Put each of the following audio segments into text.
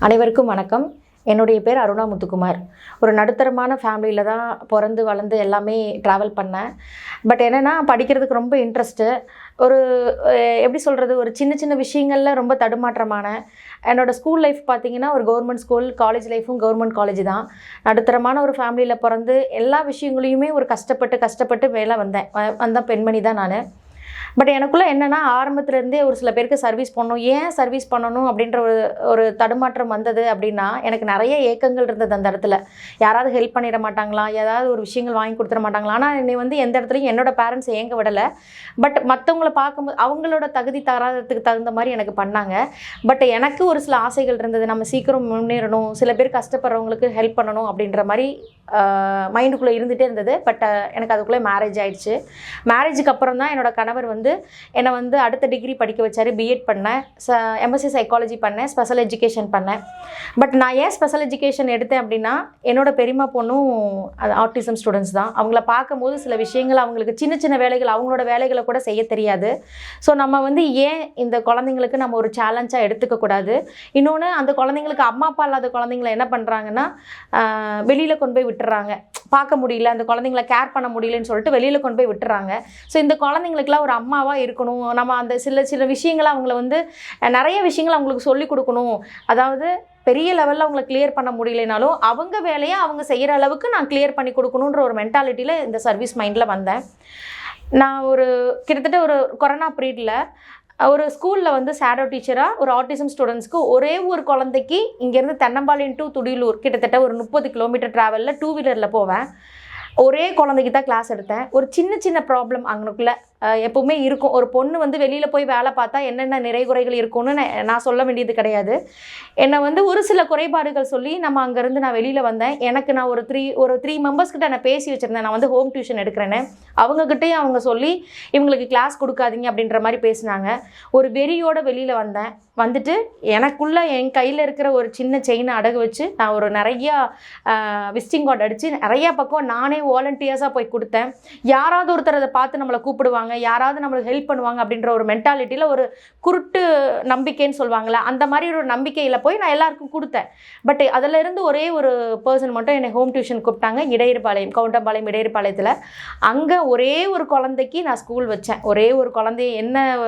அனைவருக்கும் வணக்கம். என்னுடைய பேர் அருணா முத்துக்குமார். ஒரு நடுத்தரமான ஃபேமிலியில் தான் பிறந்து வளர்ந்து எல்லாமே ட்ராவல் பண்ணேன். பட் என்னென்னா படிக்கிறதுக்கு ரொம்ப இன்ட்ரெஸ்ட்டு ஒரு எப்படி சொல்கிறது ஒரு சின்ன சின்ன விஷயங்களில் ரொம்ப தடுமாற்றமான. என்னோடய ஸ்கூல் லைஃப் பார்த்தீங்கன்னா ஒரு கவர்மெண்ட் ஸ்கூல் காலேஜ் லைஃப்பும் கவர்மெண்ட் காலேஜ் தான். நடுத்தரமான ஒரு ஃபேமிலியில் பிறந்து எல்லா விஷயங்களையுமே ஒரு கஷ்டப்பட்டு கஷ்டப்பட்டு மேலே வந்தேன். வ- வந்த பெண்மணி தான் நான். பட் எனக்குள்ளே என்னென்னா ஆரம்பத்துலேருந்தே ஒரு சில பேருக்கு சர்வீஸ் பண்ணணும். ஏன் சர்வீஸ் பண்ணணும் அப்படின்ற ஒரு ஒரு தடுமாற்றம் வந்தது அப்படின்னா எனக்கு நிறைய ஏக்கங்கள் இருந்தது அந்த இடத்துல. யாராவது ஹெல்ப் பண்ணிட மாட்டாங்களா? ஏதாவது ஒரு விஷயங்கள் வாங்கி கொடுத்துட மாட்டாங்களா? ஆனால் என்னை வந்து எந்த இடத்துலையும் என்னோட பேரண்ட்ஸ் ஏங்க விடலை. பட் மற்றவங்கள பார்க்கும்போது அவங்களோட தகுதி தராததுக்கு தகுந்த மாதிரி எனக்கு பண்ணாங்க. பட் எனக்கு ஒரு சில ஆசைகள் இருந்தது. நம்ம சீக்கிரம் முன்னேறணும். சில பேர் கஷ்டப்படுறவங்களுக்கு ஹெல்ப் பண்ணணும் அப்படின்ற மாதிரி மைண்டுக்குள்ளே இருந்துகிட்டே இருந்தது. பட் எனக்கு அதுக்குள்ளே மேரேஜ் ஆயிடுச்சு. மேரேஜுக்கு அப்புறம் தான் என்னோட கணவர் வந்து வந்து என்னை வந்து அடுத்த டிகிரி படிக்க வச்சார் பிஎட் பண்ணேன். ச எம்எஸ்சி சைக்காலஜி பண்ணேன் ஸ்பெஷல் எஜுகேஷன் பண்ணேன். பட் நான் ஏன் ஸ்பெஷல் எஜுகேஷன் எடுத்தேன் அப்படின்னா என்னோட பெரியம்மா பொண்ணும் அது ஆர்டிசம் ஸ்டூடெண்ட்ஸ் தான். அவங்கள பார்க்கும்போது சில விஷயங்கள் அவங்களுக்கு சின்ன சின்ன வேலைகள் அவங்களோட வேலைகளை கூட செய்ய தெரியாது. ஸோ நம்ம வந்து ஏன் இந்த குழந்தைங்களுக்கு நம்ம ஒரு சேலஞ்சாக எடுத்துக்கக்கூடாது இன்னொன்று அந்த குழந்தைங்களுக்கு அம்மா அப்பா இல்லாத குழந்தைங்கள என்ன பண்ணுறாங்கன்னா வெளியில் கொண்டு போய் விட்டுறாங்க. பார்க்க முடியல அந்த குழந்தைங்கள கேர் பண்ண முடியலன்னு சொல்லிட்டு வெளியில் கொண்டு போய் விட்டுறாங்க. ஸோ இந்த குழந்தைங்களுக்குலாம் ஒரு அம்மா அம்மாவாக இருக்கணும். நம்ம அந்த சில சில விஷயங்களை அவங்கள வந்து நிறைய விஷயங்களை அவங்களுக்கு சொல்லிக் கொடுக்கணும். அதாவது பெரிய லெவலில் அவங்கள கிளியர் பண்ண முடியலைனாலும் அவங்க வேலையை அவங்க செய்கிற அளவுக்கு நான் கிளியர் பண்ணி கொடுக்கணுன்ற ஒரு மென்டாலிட்டியில் இந்த சர்வீஸ் மைண்டில் வந்தேன். நான் ஒரு கிட்டத்தட்ட ஒரு கொரோனா பீரியடில் ஒரு ஸ்கூலில் வந்து சேடோ டீச்சராக ஒரு ஆட்டிசம் ஸ்டூடெண்ட்ஸ்க்கு ஒரே ஒரு குழந்தைக்கு இங்கேருந்து தென்னம்பாளையம் டு துடியலூர் கிட்டத்தட்ட ஒரு முப்பது கிலோமீட்டர் ட்ராவலில் டூ வீலரில் போவேன். ஒரே குழந்தைக்கு தான் கிளாஸ் எடுத்தேன். ஒரு சின்ன சின்ன ப்ராப்ளம் அங்கனுக்குள்ளே எப்பவுமே இருக்கும். ஒரு பொண்ணு வந்து வெளியில் போய் வேலை பார்த்தா என்னென்ன நிறை குறைகள் இருக்கும்னு நான் நான் சொல்ல வேண்டியது கிடையாது. என்னை வந்து ஒரு சில குறைபாடுகள் சொல்லி நம்ம அங்கேருந்து நான் வெளியில் வந்தேன். எனக்கு நான் ஒரு த்ரீ ஒரு த்ரீ மெம்பர்ஸ் கிட்ட நான் பேசி வச்சுருந்தேன். நான் வந்து ஹோம் டியூஷன் எடுக்கிறேன்னு. அவங்கக்கிட்டேயும் அவங்க சொல்லி இவங்களுக்கு கிளாஸ் கொடுக்காதீங்க அப்படின்ற மாதிரி பேசினாங்க. ஒரு வெறியோடு வெளியில் வந்தேன். வந்துட்டு எனக்குள்ள என் கையில் இருக்கிற ஒரு சின்ன செயினை அடகு வச்சு நான் ஒரு நிறையா விசிட்டிங் கார்டு அடித்து நிறையா பக்கம் நானே வாலண்டியர்ஸாக போய் கொடுத்தேன். யாராவது ஒருத்தர் அதை பார்த்து நம்மளை கூப்பிடுவாங்க. யாராவது நம்மளுக்கு ஹெல்ப் பண்ணுவாங்க அப்படின்ற ஒரு மென்டாலிட்டியில் ஒரு குருட்டு நம்பிக்கைன்னு சொல்லுவாங்களே அந்த மாதிரி ஒரு நம்பிக்கையில் போய் நான் எல்லாருக்கும் கொடுத்தேன். பட் அதில் இருந்து ஒரே ஒரு பர்சன் மட்டும் என்னை ஹோம் டியூஷன் கூப்பிட்டாங்க இடையர்பாளையம் கவுண்டம்பாளையம் இடையர்பாளையத்தில். அங்கே ஒரே ஒரு குழந்தைக்கு நான் ஸ்கூல் வச்சேன். ஒரே ஒரு குழந்தைய என்ன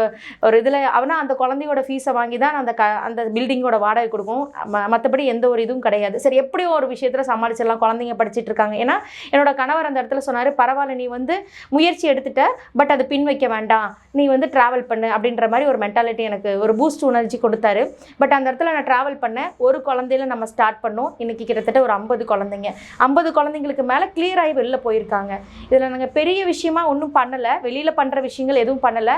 ஒரு இதில் அவனா அந்த குழந்தையோட ஃபீஸை வாங்கி தான் அந்த க அந்த பில்டிங்கோட வாடகை கொடுக்கும். ம- மற்றபடி எந்த ஒரு இதுவும் கிடையாது. சரி எப்படியோ ஒரு விஷயத்தில் சமாளிச்சிடலாம் குழந்தைங்க படிச்சுட்டு இருக்காங்க. ஏன்னா என்னோட கணவர் அந்த இடத்துல சொன்னார் பரவாயில்ல நீ வந்து முயற்சி எடுத்துட்ட பட் அது பின் வைக்க வேண்டாம். நீ வந்து ட்ராவல் பண்ணு அப்படின்ற மாதிரி ஒரு மென்டாலிட்டி எனக்கு ஒரு பூஸ்ட் உணர்ச்சி கொடுத்தாரு. பட் அந்த இடத்துல நான் ட்ராவல் பண்ணேன் ஒரு குழந்தையில நம்ம ஸ்டார்ட் பண்ணோம். இன்னைக்கு கிட்டத்தட்ட ஒரு ஐம்பது குழந்தைங்க. ஐம்பது குழந்தைங்களுக்கு மேலே கிளியர் ஆகி வெளில போயிருக்காங்க. இதில் நாங்கள் பெரிய விஷயமா ஒன்றும் பண்ணலை. வெளியில் பண்ணுற விஷயங்கள் எதுவும் பண்ணலை.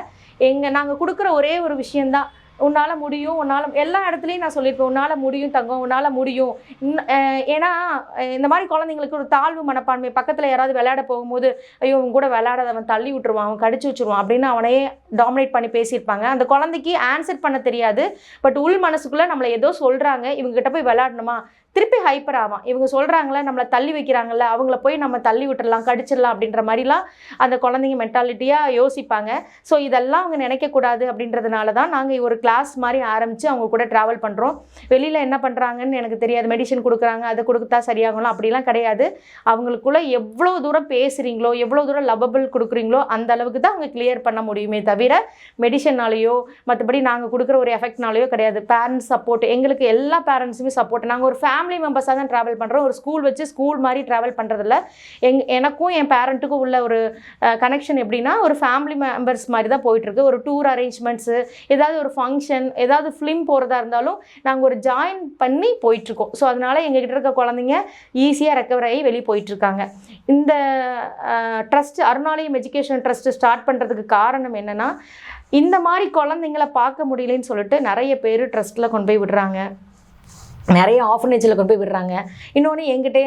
எங்கள் நாங்கள் கொடுக்குற ஒரே ஒரு விஷயந்தான் உன்னால் முடியும் உன்னால் எல்லா இடத்துலையும் நான் சொல்லியிருப்பேன் உன்னால் முடியும் தங்கம் உன்னால் முடியும். ஏன்னா இந்த மாதிரி குழந்தைங்களுக்கு ஒரு தாழ்வு மனப்பான்மை பக்கத்தில் யாராவது விளையாட போகும்போது ஐயோ உன் கூட விளையாடாத அவன் தள்ளி விட்டுருவான் அவன் கடிச்சு வச்சுருவான் அப்படின்னு அவனையே டாமினேட் பண்ணி பேசியிருப்பாங்க. அந்த குழந்தைக்கு ஆன்சர் பண்ண தெரியாது. பட் உள் மனசுக்குள்ளே நம்மளை ஏதோ சொல்கிறாங்க இவங்ககிட்ட போய் விளையாடணுமா? திருப்பி ஹைப்பர் ஆவான். இவங்க சொல்கிறாங்களே நம்மளை தள்ளி வைக்கிறாங்கல்ல அவங்கள போய் நம்ம தள்ளி விட்டுடலாம் கடிச்சிடலாம் அப்படின்ற மாதிரிலாம் அந்த குழந்தைங்க மென்டாலிட்டியாக யோசிப்பாங்க. ஸோ இதெல்லாம் அவங்க நினைக்கக்கூடாது அப்படின்றதுனால தான் நாங்கள் ஒரு கிளாஸ் மாதிரி ஆரம்பித்து அவங்க கூட ட்ராவல் பண்ணுறோம் வெளியில் என்ன பண்ணுறாங்கன்னு எனக்கு தெரியாது. மெடிசன் கொடுக்குறாங்க அதை கொடுத்தா சரியாகலாம் அப்படிலாம் கிடையாது. அவங்களுக்குள்ள எவ்வளோ தூரம் பேசுகிறீங்களோ எவ்வளோ தூரம் லவபிள் கொடுக்குறீங்களோ அந்த அளவுக்கு தான் அவங்க கிளியர் பண்ண முடியுமே தவிர மெடிசன்னாலேயோ மற்றபடி நாங்கள் கொடுக்குற ஒரு எஃபெக்ட்னாலேயோ கிடையாது. பேரண்ட்ஸ் சப்போர்ட் எங்களுக்கு எல்லா பேரண்ட்ஸுமே சப்போர்ட் நாங்கள் ஒரு ஃபேமிலி மெம்பர்ஸாக தான் ட்ராவல் பண்ணுறோம் ஒரு ஸ்கூல் வச்சு ஸ்கூல் மாதிரி ட்ராவல் பண்ணுறதில்ல எங் எனக்கும் என் பேரண்ட்டுக்கும் உள்ள ஒரு கனெக்ஷன் எப்படின்னா ஒரு ஃபேமிலி மெம்பர்ஸ் மாதிரி தான் போயிட்டுருக்கு. ஒரு டூர் அரேஞ்ச்மெண்ட்ஸு ஏதாவது ஒரு ஃபங்க்ஷன் ஏதாவது ஃபிலிம் போகிறதா இருந்தாலும் நாங்கள் ஒரு ஜாயின் பண்ணி போயிட்டுருக்கோம். ஸோ அதனால எங்ககிட்ட இருக்க குழந்தைங்க ஈஸியாக ரெக்கவர் ஆகி வெளியே போயிட்டுருக்காங்க. இந்த trust Arunalayam education trust start பண்ணுறதுக்கு காரணம் என்னென்னா இந்த மாதிரி குழந்தைங்கள பார்க்க முடியலன்னு சொல்லிட்டு நிறைய பேர் ட்ரஸ்ட்டில் கொண்டு போய் விடுறாங்க. நிறைய ஆஃபனேஜில் கொண்டு போய் விடுறாங்க. இன்னொன்று எங்கிட்டே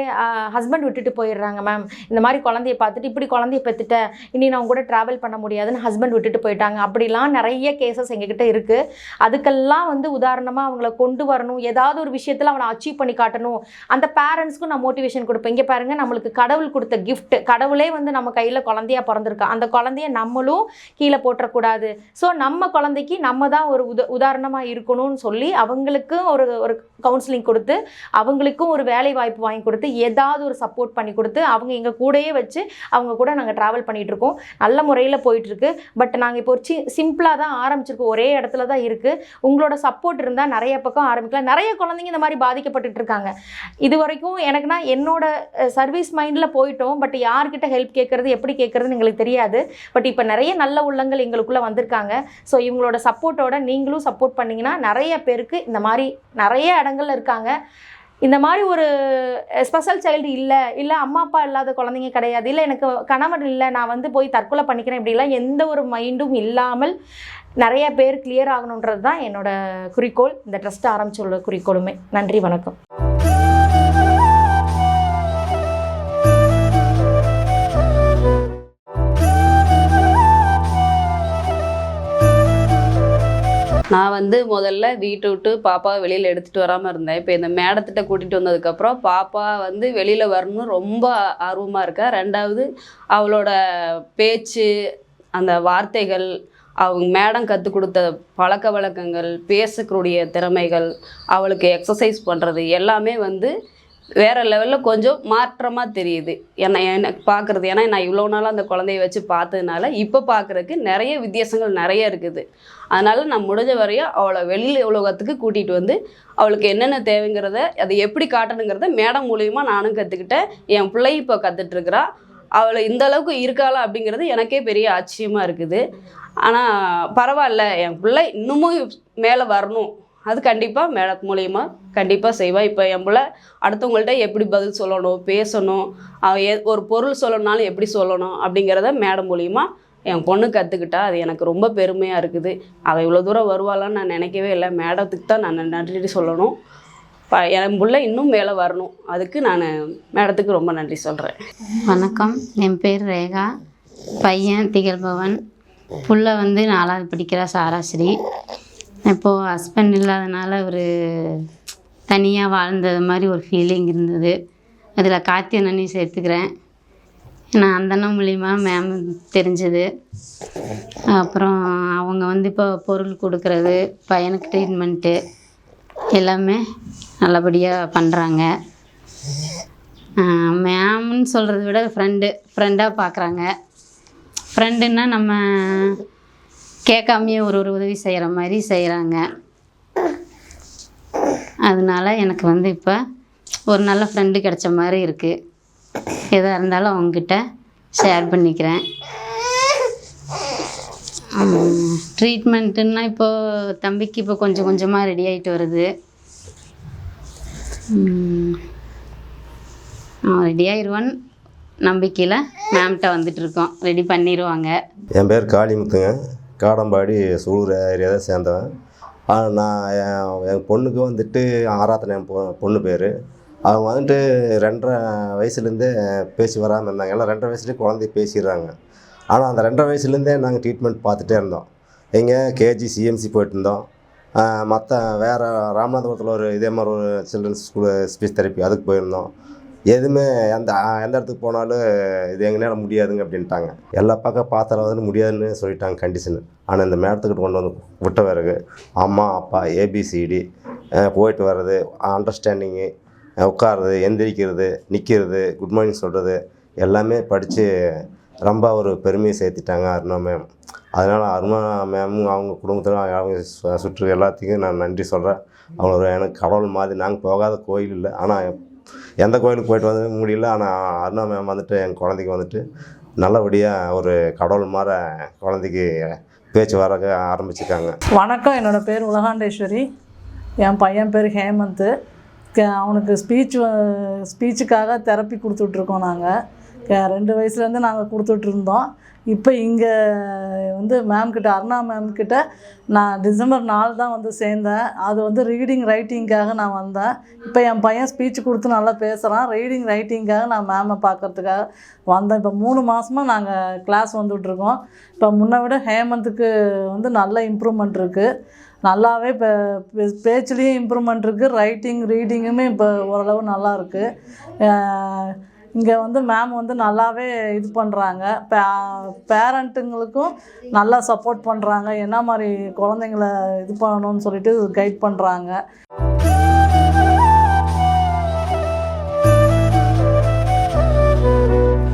ஹஸ்பண்ட் விட்டுட்டு போயிடுறாங்க மேம் இந்த மாதிரி குழந்தைய பார்த்துட்டு இப்படி குழந்தைய பெற்றுட்டேன் இனி நான் கூட ட்ராவல் பண்ண முடியாதுன்னு ஹஸ்பண்ட் விட்டுட்டு போயிட்டாங்க. அப்படிலாம் நிறைய கேசஸ் எங்ககிட்ட இருக்குது அதுக்கெல்லாம் வந்து உதாரணமாக அவங்கள கொண்டு வரணும். ஏதாவது ஒரு விஷயத்தில் அவனை அச்சீவ் பண்ணி காட்டணும். அந்த பேரண்ட்ஸ்க்கும் நான் மோட்டிவேஷன் கொடுப்பேன். இங்கே பாருங்கள் நம்மளுக்கு கடவுள் கொடுத்த கிஃப்ட் கடவுளே வந்து நம்ம கையில் குழந்தையா பிறந்திருக்கா. அந்த குழந்தைய நம்மளும் கீழே போட்டுறக்கூடாது ஸோ நம்ம குழந்தைக்கு நம்ம தான் ஒரு உத உதாரணமாக இருக்கணும்னு சொல்லி அவங்களுக்கும் ஒரு ஒரு கவுன்சில் கவுன்சிலிங் கொடுத்து அவங்களுக்கும் ஒரு வேலை வாய்ப்பு வாங்கி கொடுத்து ஏதாவது ஒரு சப்போர்ட் பண்ணி கொடுத்து அவங்க எங்கள் கூடயே வச்சு அவங்க கூட நாங்கள் ட்ராவல் பண்ணிகிட்ருக்கோம் இருக்கோம். நல்ல முறையில் போயிட்டுருக்கு பட் நாங்கள் இப்போ ஒரு சி சிம்பிளாக தான் ஆரம்பிச்சிருக்கோம். ஒரே இடத்துல தான் இருக்குது உங்களோட சப்போர்ட் இருந்தால் நிறைய பக்கம் ஆரம்பிக்கலாம். நிறைய குழந்தைங்க இந்த மாதிரி பாதிக்கப்பட்டுட்டு இருக்காங்க. இது வரைக்கும் எனக்குன்னா என்னோட சர்வீஸ் மைண்டில் போயிட்டோம். பட் யார்கிட்ட ஹெல்ப் கேட்குறது எப்படி கேட்குறதுன்னு எங்களுக்கு தெரியாது. பட் இப்போ நிறைய நல்ல உள்ளங்கள் எங்களுக்குள்ளே வந்திருக்காங்க. ஸோ இவங்களோட சப்போர்ட்டோட நீங்களும் சப்போர்ட் பண்ணிங்கன்னா நிறைய பேருக்கு இந்த மாதிரி நிறைய இடங்கள்ல இருக்காங்க. இந்த மாதிரி ஒரு ஸ்பெஷல் சைல்டு இல்லை இல்லை அம்மா அப்பா இல்லாத குழந்தைங்க கிடையாது. இல்லை எனக்கு கணவர் இல்லை நான் வந்து போய் தற்கொலை பண்ணிக்கிறேன் இப்படிலாம் எந்த ஒரு மைண்டும் இல்லாமல் நிறைய பேர் கிளியர் ஆகணுன்றது தான் என்னோட குறிக்கோள். இந்த ட்ரஸ்ட் ஆரம்பிச்சுள்ள குறிக்கோளுமே. நன்றி வணக்கம். நான் வந்து முதல்ல வீட்டை விட்டு பாப்பாவை வெளியில் எடுத்துகிட்டு வராமல் இருந்தேன். இப்போ இந்த மேடத்திட்ட கூட்டிகிட்டு வந்ததுக்கப்புறம் பாப்பா வந்து வெளியில் வரணும்னு ரொம்ப ஆர்வமாக இருக்கா? ரெண்டாவது அவளோட பேச்சு அந்த வார்த்தைகள் அவங்க மேடம் கற்றுக் கொடுத்த பழக்க வழக்கங்கள் பேசக்கூடிய திறமைகள் அவளுக்கு எக்ஸசைஸ் பண்ணுறது எல்லாமே வந்து வேறு லெவலில் கொஞ்சம் மாற்றமாக தெரியுது. என்னை எனக்கு பார்க்குறது ஏன்னா நான் இவ்வளோ நாளாக அந்த குழந்தைய வச்சு பார்த்ததுனால இப்போ பார்க்குறதுக்கு நிறைய வித்தியாசங்கள் நிறைய இருக்குது. அதனால் நான் முடிஞ்ச வரையும் அவளை வெளியில் உலகத்துக்கு கூட்டிகிட்டு வந்து அவளுக்கு என்னென்ன தேவைங்கிறத அதை எப்படி காட்டணுங்கிறத மேடம் மூலியமாக நானும் கற்றுக்கிட்டேன் என் பிள்ளை இப்போ கற்றுட்ருக்குறா அவளை இந்த அளவுக்கு இருக்காளா அப்படிங்கிறது எனக்கே பெரிய ஆச்சரியமாக இருக்குது. ஆனால் பரவாயில்ல. என் பிள்ளை இன்னமும் மேலே வரணும். அது கண்டிப்பாக மேடம் மூலயமா கண்டிப்பாக செய்வாள் இப்போ என் பிள்ளை அடுத்தவங்கள்ட்ட எப்படி பதில் சொல்லணும் பேசணும் ஒரு பொருள் சொல்லணும்னாலும் எப்படி சொல்லணும் அப்படிங்கிறத மேடம் மூலயமா என் பொண்ணு கற்றுக்கிட்டா அது எனக்கு ரொம்ப பெருமையாக இருக்குது. அவள் இவ்வளோ தூரம் வருவாளான்னு நான் நினைக்கவே இல்லை. மேடத்துக்கு தான் நான் நன்றி சொல்லணும். ப என் பிள்ளை இன்னும் மேலே வரணும். அதுக்கு நான் மேடத்துக்கு ரொம்ப நன்றி சொல்கிறேன் வணக்கம். என் பேர் ரேகா. பையன் திகழ்பவன். புள்ள வந்து நாலாவது படிக்கிறா சாராஸ்ரீ. இப்போது ஹஸ்பண்ட் இல்லாதனால ஒரு தனியாக வாழ்ந்தது மாதிரி ஒரு ஃபீலிங் இருந்தது. அதில் கார்த்தி அண்ணனையும் சேர்த்துக்கிறேன். நான் அந்த அண்ணன் மூலிமா மேம் தெரிஞ்சது. அப்புறம் அவங்க வந்து இப்போ பொருள் கொடுக்கறது பையனுக்கு ட்ரீட்மெண்ட்டு எல்லாமே நல்லபடியாக பண்ணுறாங்க மேம்னு சொல்கிறத விட ஃப்ரெண்டு ஃப்ரெண்டாக பார்க்குறாங்க ஃப்ரெண்டுன்னா நம்ம கேட்காமையே ஒரு ஒரு உதவி செய்கிற மாதிரி செய்கிறாங்க அதனால் எனக்கு வந்து இப்போ ஒரு நல்ல ஃப்ரெண்டு கிடைச்ச மாதிரி இருக்குது எதாக இருந்தாலும் அவங்கக்கிட்ட ஷேர் பண்ணிக்கிறேன். ட்ரீட்மெண்ட்டுன்னா இப்போது தம்பிக்கு இப்போ கொஞ்சம் கொஞ்சமாக ரெடி ஆகிட்டு வருது. அவன் ரெடி ஆயிடுவான்னு நம்பிக்கையில் மேம்கிட்ட வந்துட்டுருக்கோம் ரெடி பண்ணிடுவாங்க என் பேர் காளிமுத்துங்க. காடம்பாடி சூலூர் ஏரியா தான் சேர்ந்தவன். ஆனால் நான் என் என் பொண்ணுக்கு வந்துட்டு ஆராத்தனை என் பொ பொண்ணு பேர். அவங்க வந்துட்டு ரெண்டரை வயசுலேருந்தே பேசி வராமல் இருந்தாங்க. எல்லாம் ரெண்டரை வயசுலேயே குழந்தைய பேசிடுறாங்க. ஆனால் அந்த ரெண்டரை வயசுலேருந்தே நாங்கள் ட்ரீட்மெண்ட் பார்த்துட்டே இருந்தோம். எங்கே கேஜி சிஎம்சி போயிட்டுருந்தோம் மற்ற வேறு ராமநாதபுரத்தில் ஒரு இதே மாதிரி ஒரு சில்ட்ரன்ஸ் ஸ்கூல் ஸ்பீச் தெரப்பி அதுக்கு போயிருந்தோம். எதுவுமே எந்த எந்த இடத்துக்கு போனாலும் இது எங்களால் முடியாதுங்க அப்படின்ட்டாங்க. எல்லா பக்கம் பார்த்தால வந்து முடியாதுன்னு சொல்லிட்டாங்க கண்டிஷனு ஆனால் இந்த மேடத்துக்கிட்ட கொண்டு வந்து விட்ட பிறகு அம்மா அப்பா ஏபிசிடி போயிட்டு வர்றது அண்டர்ஸ்டாண்டிங்கு உட்காருறது எந்திரிக்கிறது நிற்கிறது குட் மார்னிங் சொல்கிறது எல்லாமே படித்து ரொம்ப ஒரு பெருமையை சேர்த்திட்டாங்க அருணா மேம் அதனால் அருணா மேமும் அவங்க குடும்பத்தில் அவங்க சு- சுற்று எல்லாத்துக்கும் நான் நன்றி சொல்கிறேன் அவங்க எனக்கு கடவுள் மாதிரி நாங்கள் போகாத கோயில் இல்லை. ஆனால் எந்த கோயிலுக்கு போயிட்டு வந்து முடியல. ஆனால் அருணா மேம் வந்துட்டு என் குழந்தைக்கு வந்துட்டு நல்லபடியாக ஒரு கடவுள் மாதிரி குழந்தைக்கு பேச்சு வர ஆரம்பிச்சிருக்காங்க வணக்கம். என்னோட பேர் உலகாண்டேஸ்வரி. என் பையன் பேர் ஹேமந்த். க- அவனுக்கு ஸ்பீச் ஸ்பீச்சுக்காக தெரப்பி கொடுத்துட்ருக்கோம் நாங்கள் ரெண்டு வயசுலேருந்து நாங்கள் கொடுத்துட்ருந்தோம் இப்போ இங்கே வந்து மேம்கிட்ட அருணா மேம்கிட்ட நான் டிசம்பர் நாலு தான் வந்து சேர்ந்தேன். அது வந்து ரீடிங் ரைட்டிங்காக நான் வந்தேன். இப்போ என் பையன் ஸ்பீச் கொடுத்து நல்லா பேசுகிறான் ரீடிங் ரைட்டிங்காக நான் மேமை பார்க்கறதுக்காக வந்தேன். இப்போ மூணு மாதமாக நாங்கள் கிளாஸ் வந்துட்ருக்கோம் இப்போ முன்ன விட ஹேமந்துக்கு வந்து நல்ல இம்ப்ரூவ்மெண்ட் இருக்குது நல்லாவே இப்போ பேச்சுலேயும் இம்ப்ரூவ்மெண்ட் இருக்குது ரைட்டிங் ரீடிங்குமே இப்போ ஓரளவு நல்லா இருக்குது இங்கே வந்து மேம் வந்து நல்லாவே இது பண்ணுறாங்க பே பேரண்ட்டுங்களுக்கும் நல்லா சப்போர்ட் பண்ணுறாங்க என்ன மாதிரி குழந்தைங்கள இது பண்ணணும்னு சொல்லிட்டு கைட் பண்ணுறாங்க